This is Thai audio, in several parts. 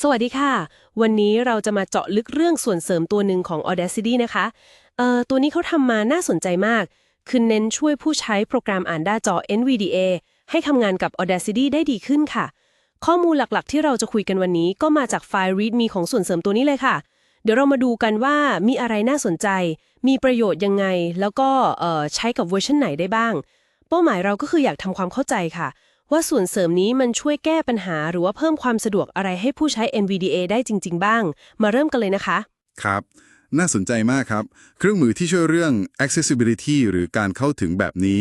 สวัสดีค่ะ วันนี้เราจะมาเจาะลึกเรื่องส่วนเสริมตัวหนึ่งของ Audacity นะคะเอ่อตัวนี้เขาทำมาน่าสนใจมาก คือเน้นช่วยผู้ใช้โปรแกรมอ่านหน้าจอ NVDA ให้ทำงานกับ Audacity ได้ดีขึ้นค่ะ ข้อมูลหลักๆ ที่เราจะคุยกันวันนี้ก็มาจากไฟล์ README ของส่วนเสริมตัวนี้เลยค่ะ เดี๋ยวเรามาดูกันว่ามีอะไรน่าสนใจ มีประโยชน์ยังไง แล้วก็เอ่อใช้กับเวอร์ชันไหนได้บ้าง เป้าหมายเราก็คืออยากทำความเข้าใจค่ะ ว่าส่วนเสริมนี้มันช่วยแก้ปัญหาหรือว่าเพิ่มความสะดวกอะไรให้ผู้ใช้ NVDA ได้จริง ๆ บ้าง มาเริ่มกันเลยนะคะ ครับ น่าสนใจมากครับ เครื่องมือที่ช่วยเรื่อง accessibility หรือการเข้าถึงแบบนี้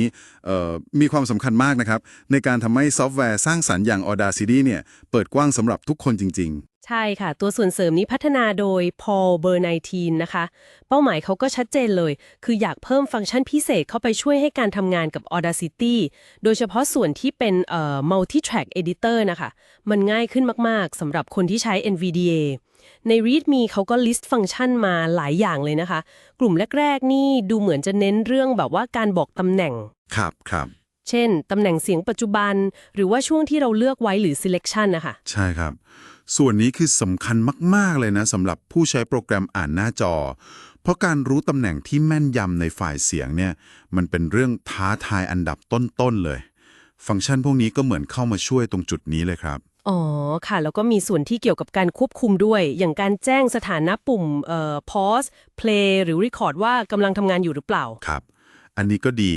มีความสำคัญมากนะครับ ในการทำให้ซอฟต์แวร์สร้างสรรค์อย่าง Audacity เนี่ยเปิดกว้างสำหรับทุกคนจริง ใช่ค่ะ ตัวส่วนเสริมนี้พัฒนาโดย Paul b e r n i t e n นะคะ เป้าหมายเขาก็ชัดเจนเลย คืออยากเพิ่มฟังก์ชันพิเศษเข้าไปช่วยให้การทำงานกับ Audacity โดยเฉพาะส่วนที่เป็นเอ่อ multi track editor นะคะ มันง่ายขึ้นมากๆสำหรับคนที่ใช้ NVDA ใน README เขาก็ list ฟังก์ชันมาหลายอย่างเลยนะคะ กลุ่มแรกๆ นี่ดูเหมือนจะเน้นเรื่องแบบว่าการบอกตำแหน่งๆครับครับ เช่น ตำแหน่งเสียงปัจจุบัน หรือว่าช่วงที่เราเลือกไว้หรือ selection นะคะ ใช่ครับ ส่วนนี้คือสำคัญมาก ๆ เลยนะสำหรับผู้ใช้โปรแกรมอ่านหน้าจอ เพราะการรู้ตำแหน่งที่แม่นยำในฝ่ายเสียงเนี่ยมันเป็นเรื่องท้าทายอันดับต้น ๆ เลย ฟังก์ชันพวกนี้ก็เหมือนเข้ามาช่วยตรงจุดนี้เลยครับอ๋อค่ะ แล้วก็มีส่วนที่เกี่ยวกับการควบคุมด้วย อย่างการแจ้งสถานะปุ่มเอ่อ pause play หรือ record ว่ากำลังทำงานอยู่หรือเปล่าครับ อันนี้ก็ดี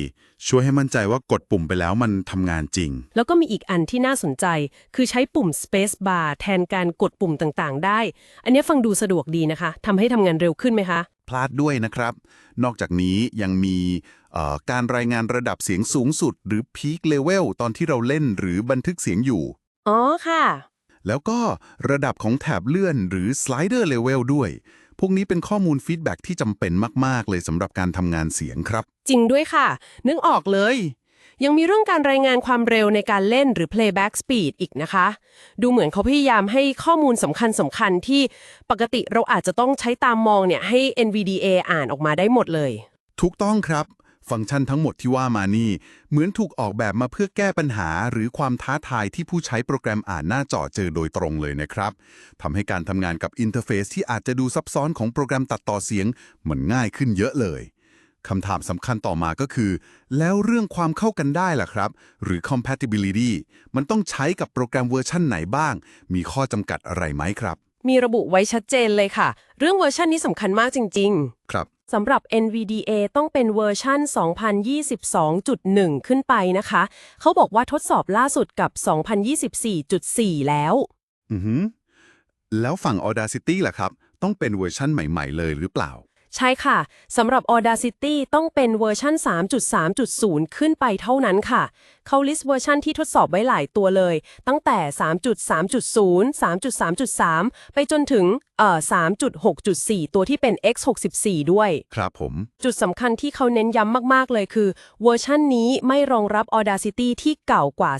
ช่วยให้มั่นใจว่ากดปุ่มไปแล้วมันทำงานจริง แล้วก็มีอีกอันที่น่าสนใจ คือใช้ปุ่ม space bar แทนการกดปุ่มต่างๆ ได้ อันนี้ฟังดูสะดวกดีนะคะทำให้ทำงานเร็วขึ้นไหมคะ พลาดด้วยนะครับ นอกจากนี้ยังมีเอ่อการรายงานระดับเสียงสูงสุด หรือ Peak Level ตอนที่เราเล่นหรือบันทึกเสียงอยู่ อ๋อค่ะ แล้วก็ระดับของแถบเลื่อนหรือ Slider Level ด้วย พวกนี้เป็นข้อมูลฟีดแบ็กที่จำเป็นมาก ๆ เลยสำหรับการทำงานเสียงครับ จริงด้วยค่ะ นึกออกเลย ยังมีเรื่องการรายงานความเร็วในการเล่นหรือ playback speed อีกนะคะ ดูเหมือนเขาพยายามให้ข้อมูลสำคัญสำคัญๆที่ปกติเราอาจจะต้องใช้ตามมองเนี่ยให้ NVDA อ่านออกมาได้หมดเลย ถูกต้องครับ ฟังก์ชันทั้งหมดที่ว่ามานี่ เหมือนถูกออกแบบมาเพื่อแก้ปัญหา หรือความท้าทายที่ผู้ใช้โปรแกรมอ่านหน้าจอเจอโดยตรงเลยนะครับทำให้การทำงานกับอินเทอร์เฟซที่อาจจะดูซับซ้อนของโปรแกรมตัดต่อเสียงมันง่ายขึ้นเยอะเลยคำถามสำคัญต่อมาก็คือ แล้วเรื่องความเข้ากันได้ล่ะครับ หรือ compatibility มันต้องใช้กับโปรแกรมเวอร์ชั่นไหนบ้าง มีข้อจำกัดอะไรไหมครับ มีระบุไว้ชัดเจนเลยค่ะ เรื่องเวอร์ชันนี้สำคัญมากจริง ๆ ครับ สำหรับ NVDA ต้องเป็นเวอร์ชัน2022.1 ขึ้นไปนะคะ เขาบอกว่าทดสอบล่าสุดกับ 2024.4 แล้วอือหือแล้วฝั่ง Audacity ล่ะครับ ต้องเป็นเวอร์ชันใหม่ ๆ เลยหรือเปล่า ใช่ค่ะ สำหรับ Audacity ต้องเป็นเวอร์ชัน3.3.0 ขึ้นไปเท่านั้นค่ะ เขาลิสต์เวอร์ชันที่ทดสอบไว้หลายตัวเลย ตั้งแต่ 3.3.0 3.3.3 ไปจนถึงเอ่อ3.6.4 ตัวที่เป็น x64 ด้วย ครับผม จุดสำคัญที่เขาเน้นย้ำมาก ๆ เลยคือ เวอร์ชันนี้ไม่รองรับ Audacity ที่เก่ากว่า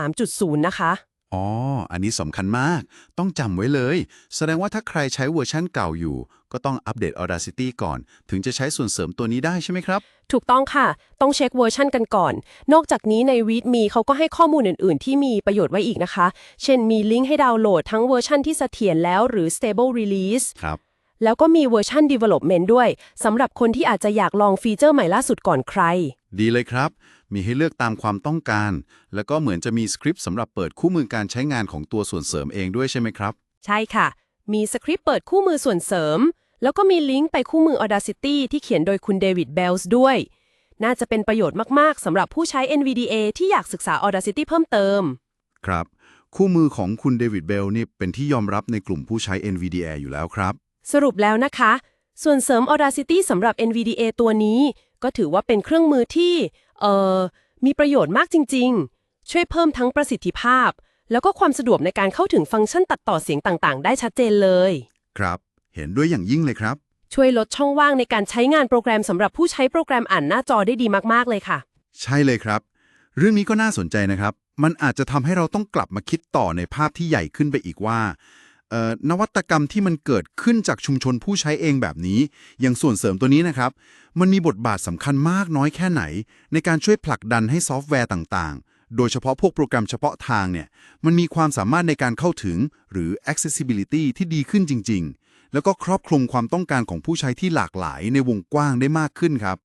3.3.0 นะคะ อ๋อ อันนี้สำคัญมาก ต้องจำไว้เลย แสดงว่าถ้าใครใช้เวอร์ชันเก่าอยู่ ก็ต้องอัปเดต Audacity ก่อน ถึงจะใช้ส่วนเสริมตัวนี้ได้ใช่ไหมครับ ถูกต้องค่ะ ต้องเช็คเวอร์ชันกันก่อน นอกจากนี้ใน README เขาก็ให้ข้อมูลอื่น ๆ ที่มีประโยชน์ไว้อีกนะคะ เช่นมีลิงก์ให้ดาวน์โหลดทั้งเวอร์ชันที่เสถียรแล้วหรือ stable release ครับแล้วก็มีเวอร์ชัน development ด้วยสำหรับคนที่อาจจะอยากลองฟีเจอร์ใหม่ล่าสุดก่อนใคร ดีเลยครับ มีให้เลือกตามความต้องการ แล้วก็เหมือนจะมีสคริปต์สำหรับเปิดคู่มือการใช้งานของตัวส่วนเสริมเองด้วยใช่ไหมครับ ใช่ค่ะ มีสคริปต์เปิดคู่มือส่วนเสริม แล้วก็มีลิงก์ไปคู่มือ Audacity ที่เขียนโดยคุณเดวิดเบลส์ด้วย น่าจะเป็นประโยชน์มากๆสำหรับผู้ใช้ NVDA ที่อยากศึกษา Audacity เพิ่มเติม ครับ คู่มือของคุณเดวิดเบลนี่เป็นที่ยอมรับในกลุ่มผู้ใช้ NVDA อยู่แล้วครับ สรุปแล้วนะคะ ส่วนเสริม Audacity สำหรับ NVDA ตัวนี้ ก็ถือว่าเป็นเครื่องมือที่เอ่อมีประโยชน์มากจริง ๆ ช่วยเพิ่มทั้งประสิทธิภาพ แล้วก็ความสะดวกในการเข้าถึงฟังก์ชันตัดต่อเสียงต่างๆ ได้ชัดเจนเลย ครับ เห็นด้วยอย่างยิ่งเลยครับ ช่วยลดช่องว่างในการใช้งานโปรแกรมสำหรับผู้ใช้โปรแกรมอ่านหน้าจอได้ดีมากๆเลยค่ะ ใช่เลยครับ เรื่องนี้ก็น่าสนใจนะครับ มันอาจจะทำให้เราต้องกลับมาคิดต่อในภาพที่ใหญ่ขึ้นไปอีกว่าเอ่อ นวัตกรรมที่มันเกิดขึ้นจากชุมชนผู้ใช้เองแบบนี้ อย่างส่วนเสริมตัวนี้นะครับ มันมีบทบาทสำคัญมากน้อยแค่ไหน ในการช่วยผลักดันให้ซอฟต์แวร์ต่างๆ โดยเฉพาะพวกโปรแกรมเฉพาะทางเนี่ย มันมีความสามารถในการเข้าถึงหรือ accessibility ที่ดีขึ้นจริง ๆ แล้วก็ครอบคลุมความต้องการของผู้ใช้ที่หลากหลายในวงกว้างได้มากขึ้นครับ